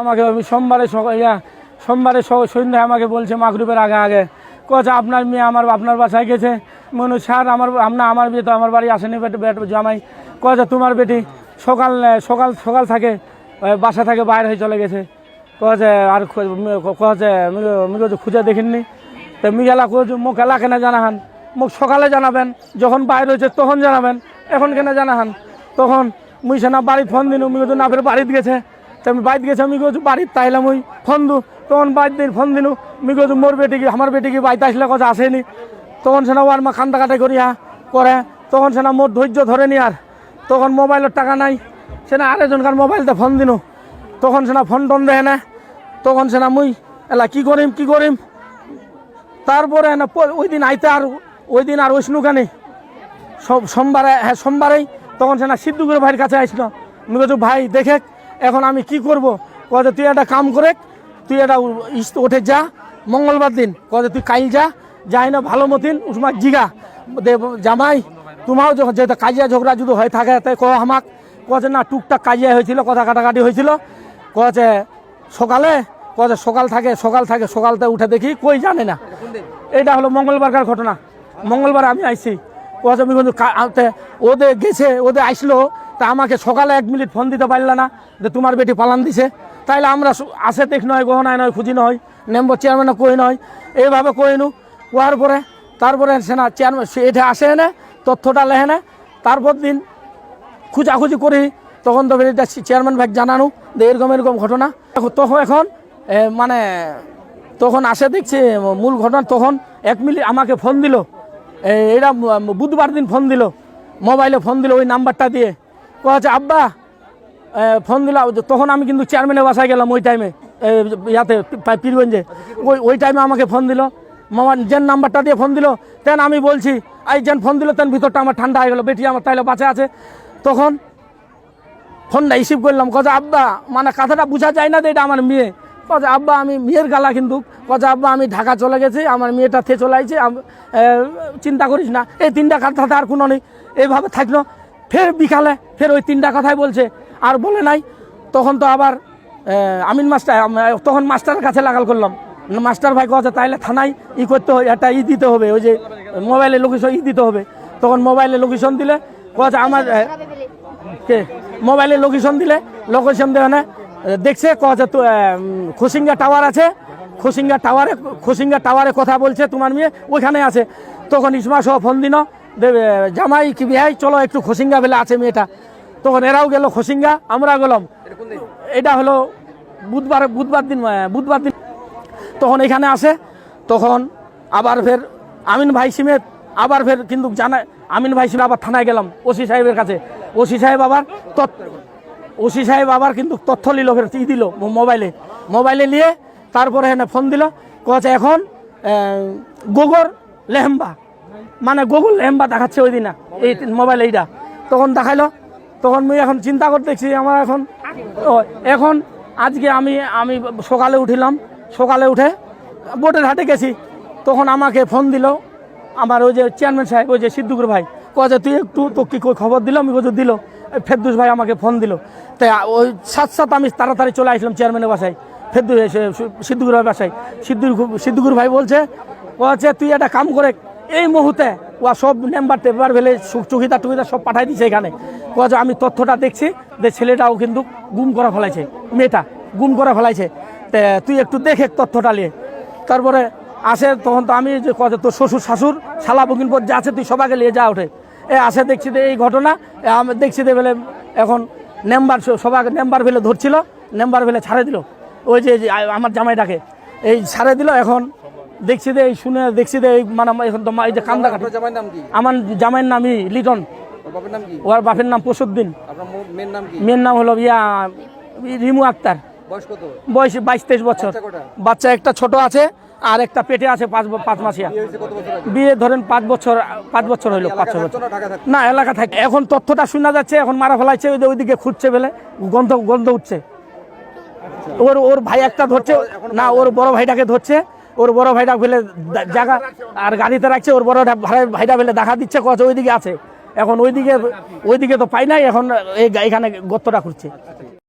আমাকে সোমবারে ইয়া, সোমবারে সন্ধ্যায় আমাকে বলছে মাগরুবের আগে আগে। কচ্ছে আপনার মেয়ে আমার আপনার বাসায় গেছে। মনে স্যার আমার আপনার আমার বিয়ে তো আমার বাড়ি আসেনি জামাই। কচ্ছে তোমার বেটি সকাল সকাল সকাল থাকে বাসা থেকে বাইরে হয়ে চলে গেছে। কচ্ছে আর কচ্ছে মিগে খুঁজে দেখিনি। তো মিগেলা কোচ মুখ এলা কেন জানাহান? মুখ সকালে জানাবেন যখন বাইরে হয়েছে তখন জানাবেন এখন কেন জানাহান? তখন মুই সেনা বাড়ি ফোন দিন না ফের বাড়িতে গেছে। তো আমি বাড়িতে গেছে, আমি কইছি বাড়িতে তাইলাম মুই ফোন দু তখন বাড়িতে দিন ফোন দিনু, আমি কইছি মোর বেটি কি, আমার বেটি কি বাড়িতে আসলে কথা আসেনি? তখন সেনা ওয়ার মা খান্দা কাটাই করিয়া করে, তখন সেনা মোর ধৈর্য ধরে নি আর। তখন মোবাইলের টাকা নাই, সেনা আরেকজনকার মোবাইলতে ফোন দিনু। তখন সেনা ফোন টোন দেয় না। তখন সেনা মুই, এলা কি করিম কি করিম? তারপরে না ওই দিন আইতে আর, ওই দিন আর ওইসনু কানে? সব সোমবারে হ্যাঁ সোমবারেই তখন সে না সিদ্ধুগুলো ভাইয়ের কাছে আসলো। আমি বলছি, ভাই, দেখে এখন আমি কি করব? কয়ে তুই একটা কাম করে, তুই একটা উঠে যা, মঙ্গলবার দিন। কয়ে তুই কাইল যা, যাই না, ভালো মতিন উসমা জিগা জামাই, তোমাও যখন যেহেতু কাজিয়া ঝগড়া যদি হয়ে থাকে, তাই কহ আমাক। কছে না, টুকটাক কাজিয়া হয়েছিল, কথা কাটাকাটি হয়েছিল। কছে সকালে? কছে সকাল থাকে সকাল থাকে, সকালতে উঠে দেখি, কই জানে না। এটা হলো মঙ্গলবারকার ঘটনা। মঙ্গলবার আমি আইছি। কছে আমি কিন্তু ওদের গেছে ওদের আসলো তা আমাকে সকালে এক মিনিট ফোন দিতে পারল না যে তোমার বেটি পালান দিছে। তাইলে আমরা আসে দেখ নয়, গহনায় নয়, খুঁজি নয় মেম্বার চেয়ারম্যানে কই নয়, এইভাবে কইনু কোয়ার পরে, তারপরে সেনা চেয়ারম্যান, সে এটা আসে না, তথ্যটা লেহে না। তারপর দিন খুঁজাখুঁজি করি, তখন তো এটা চেয়ারম্যান ভাই জানানো, যে এরকম এরকম ঘটনা। তখন এখন মানে তখন আসে দেখছি, মূল ঘটনা, তখন এক মিনিট আমাকে ফোন দিল। এটা বুধবার দিন ফোন দিল, মোবাইলে ফোন দিল ওই নাম্বারটা দিয়ে। কচ্ছে আব্বা ফোন দিল, তখন আমি কিন্তু চেয়ারম্যানের বাসায় গেলাম ওই টাইমে ইয়াতে পীরগঞ্জে। ওই ওই টাইমে আমাকে ফোন দিল। মামার যেন নাম্বারটা দিয়ে ফোন দিল, তেন আমি বলছি এই যেন ফোন দিল, তেন ভিতরটা আমার ঠান্ডা হয়ে গেল, বেটি আমার তাইলে বাঁচা আছে। তখন ফোনটা রিসিভ করলাম কথা আব্বা মানে কথাটা বোঝা যায় না যে এটা আমার মেয়ে। কথা আব্বা, আমি মেয়ের গালা কিন্তু। কথা আব্বা, আমি ঢাকা চলে গেছি, আমার মেয়েটা থে চলে আইছে চিন্তা করিস না, এই তিনটা কথাতে আর কোনো নেই। এইভাবে থাকল। ফের বিকালে ফের ওই তিনটা কথাই বলছে। আর বলে নাই। তখন তো আবার আমিন মাস্টার তখন মাস্টারের কাছে লাগাল করলাম। মাস্টার ভাই কথা তাইলে থানায় ই করতে হবে, একটা ই দিতে হবে, ওই যে মোবাইলে লোকেশন ই দিতে হবে। তখন মোবাইলে লোকেশন দিলে কথা আমার কে? মোবাইলে লোকেশন দিলে, লোকেশন দেওয়া না দেখছে কছে তো খুসিঙ্গা টাওয়ার আছে। খুসিঙ্গা টাওয়ারে খুসিঙ্গা টাওয়ারে কথা বলছে তোমার মেয়ে, ওইখানে আছে। তখন ইসমা সহ ফোন দিন দেবে জামাই কি বিহাই, চলো একটু খসিঙ্গা বেলে আছে মেয়েটা। তখন এরাও গেল খসিঙ্গা, আমরা গেলাম। এটা হলো বুধবার বুধবার দিন বুধবার দিন। তখন এখানে আসে, তখন আবার ফের আমিন ভাই সিমেত আবার ফের কিন্তু জানা আমিন ভাই সিমে আবার থানায় গেলাম, ওসি সাহেবের কাছে। ওসি সাহেব আবার তথ্য ওসি সাহেব আবার কিন্তু তথ্য নিল, ফের ই দিল মোবাইলে। মোবাইলে নিয়ে তারপরে এখানে ফোন দিল কছে এখন গোগর লেহেম্বা। মানে গুগল লেহেম্বা দেখাচ্ছে ওই দিন, এই মোবাইল এইটা তখন দেখাইলো, তখন মুই এখন চিন্তা করতে দেখছি আমার এখন এখন আজকে আমি আমি সকালে উঠিলাম, সকালে উঠে বোটের হাটে গেছি। তখন আমাকে ফোন দিল, আমার ওই যে চেয়ারম্যান সাহেব, ওই যে সিদ্ধুকুর ভাই কছে তুই একটু তো কি খবর দিল? আমি কত দিল। ফেরদুস ভাই আমাকে ফোন দিল। তাই ওই সাত সাত আমি তাড়াতাড়ি চলে আসলাম চেয়ারম্যানের বাসায় ফেরদু সিদ্ধুকুর ভাই বাসায়। সিদ্ধুর সিদ্ধুকুর ভাই বলছে কছে তুই একটা কাম করে এই মুহূর্তে ও সব নাম্বার টেম্বার ফেলে চুকিদা টুকিদা সব পাঠাই দিছে এখানে। কছে আমি তথ্যটা দেখছি যে ছেলেটাও কিন্তু গুম করা ফেলাইছে। মেয়েটা গুম করা ফেলাইছে। তে তুই একটু দেখে তথ্যটা নিয়ে। তারপরে আসে তখন তো আমি যে কত তোর শ্বশুর, শাশুর, শালা পর যা আছে তুই সবাইকে নিয়ে যা ওঠে। এ আসে দেখছি যে এই ঘটনা আমি দেখছি যে বেলে এখন নেম্বার সবাইকে নেম্বার ফেলে ধরছিল নেম্বার ফেলে ছাড়ে দিল। ওই যে যে আমার জামাইটাকে। এই ছাড়ে দিল, এখন দেখছি দে এই শুনে দেখছি দে এই মানে এখন তো এই যে কান্দা কাটে। জামাইয়ের নাম কি? আমার জামাইয়ের নামই লিটন। ওর বাপের নাম কি? ওর বাপের নাম পশুদ্দিন আপনার মেয়ের নাম কি? মেয়ের নাম হলো ইয়া রিমু আক্তার। বয়স কত? বয়স বাইশ তেইশ বছর। বাচ্চা একটা ছোট আছে আর একটা পেটে আছে পাঁচ পাঁচ মাসিয়া। বিয়ে ধরেন পাঁচ বছর পাঁচ বছর হইল পাঁচ ছ বছর। না এলাকা থাকে এখন তথ্যটা শোনা যাচ্ছে এখন মারা ফেলাইছে ওই যে ওইদিকে খুঁজছে বলে গন্ধ গন্ধ উঠছে। ওর ওর ভাই একটা ধরছে না ওর বড় ভাইটাকে ধরছে ওর বড় ভাইটা ফেলে জায়গা আর গাড়িতে রাখছে, ওর বড় ভাই- ভাইটা ফেলে দেখা দিচ্ছে কত ওইদিকে আছে। এখন ওইদিকে ওইদিকে তো পাই নাই, এখন এখানে গর্তটা খুঁজছে